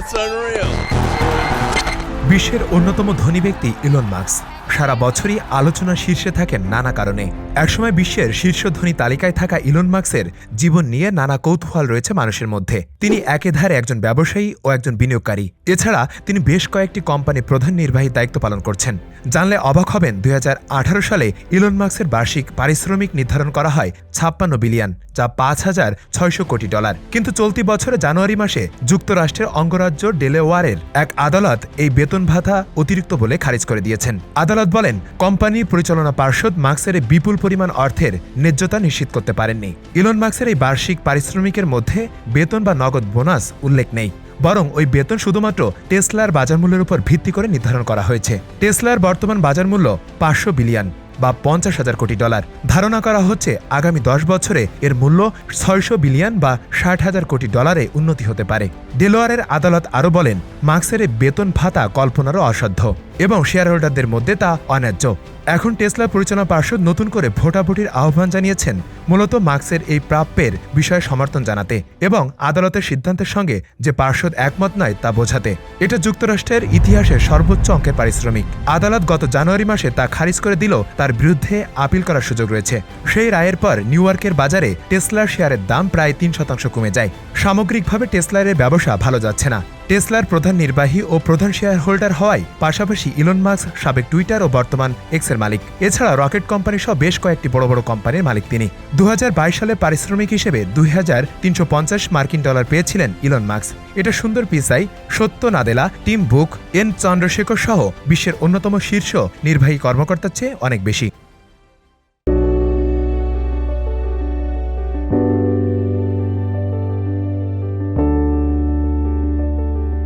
That's unreal. বিশ্বের অন্যতম ধনী ব্যক্তি ইলন মার্কস সারা বছরই আলোচনা শীর্ষে থাকেন নানা কারণে। একসময় বিশ্বের শীর্ষ ধনী তালিকায় থাকা ইলন মার্কসের জীবন নিয়ে নানা কৌতূহল রয়েছে মানুষের মধ্যে। তিনি একেধারে একজন ব্যবসায়ী ও একজন বিনিয়োগকারী। এছাড়া তিনি বেশ কয়েকটি কোম্পানির প্রধান নির্বাহী দায়িত্ব পালন করছেন। জানলে অবাক হবেন, দুই হাজার আঠারো সালে ইলন মার্কসের বার্ষিক পারিশ্রমিক নির্ধারণ করা হয় ছাপ্পান্ন বিলিয়ন, যা পাঁচ হাজার ছয়শো কোটি ডলার। কিন্তু চলতি বছরে জানুয়ারি মাসে যুক্তরাষ্ট্রের অঙ্গরাজ্য ডেলেওয়ারের এক আদালত এই বেতন ভাতা অতিরিক্ত বলে খারিজ করে দিয়েছেন। আদালত বলেন কোম্পানির পরিচালনা পার্ষদ মার্কসের বিপুল পরিমাণ অর্থের ন্যায্যতা নিশ্চিত করতে পারেননি। ইলন মার্কসের এই বার্ষিক পারিশ্রমিকের মধ্যে বেতন বা নগদ বোনাস উল্লেখ নেই। বরং ওই বেতন শুধুমাত্র টেসলার বাজার মূল্যের উপর ভিত্তি করে নির্ধারণ করা হয়েছে। টেসলার বর্তমান বাজার মূল্য পাঁচশো বিলিয়ন। বা পঞ্চাশ হাজার কোটি ডলার। ধারণা করা হচ্ছে আগামী দশ বছরে এর মূল্য ছয়শো বিলিয়ন বা ষাট হাজার কোটি ডলারে উন্নতি হতে পারে। ডেলোয়ারের আদালত আরও বলেন, মার্কসের বেতন ভাতা কল্পনারও অসাধ্য। এবং শেয়ার হোল্ডারদের মধ্যে তা অন্যায্য। এখন টেসলা পরিচালনা পার্ষদ নতুন করে ভোটাভুটির আহ্বান জানিয়েছেন মূলত মার্কসের এই প্রাপ্যের বিষয়ে সমর্থন জানাতে এবং আদালতের সিদ্ধান্তের সঙ্গে যে পার্ষদ একমত নয় তা বোঝাতে। এটা যুক্তরাষ্ট্রের ইতিহাসের সর্বোচ্চ অঙ্কের পারিশ্রমিক। আদালত গত জানুয়ারি মাসে তা খারিজ করে দিল তার বিরুদ্ধে আপিল করার সুযোগ রয়েছে। সেই রায়ের পর নিউ ইয়র্কের বাজারে টেসলার শেয়ারের দাম প্রায় তিন শতাংশ কমে যায়। সামগ্রিকভাবে টেসলারের ব্যবসা ভালো যাচ্ছে না। টেসলার প্রধান নির্বাহী ও প্রধান শেয়ার হোল্ডার হওয়ায় পাশাপাশি ইলন মার্কস সাবেক টুইটার ও বর্তমান এক্সের মালিক। এছাড়া রকেট কোম্পানি সহ বেশ কয়েকটি বড় বড় কোম্পানির মালিক তিনি। দু হাজার বাইশ সালে পারিশ্রমিক হিসেবে দুই হাজার তিনশো পঞ্চাশ মার্কিন ডলার পেয়েছিলেন ইলন মার্কস এটা Sundar Pichai, Satya Nadella, Tim Cook, N Chandrasekhar সহ বিশ্বের অন্যতম শীর্ষ নির্বাহী কর্মকর্তার চেয়ে অনেক বেশি।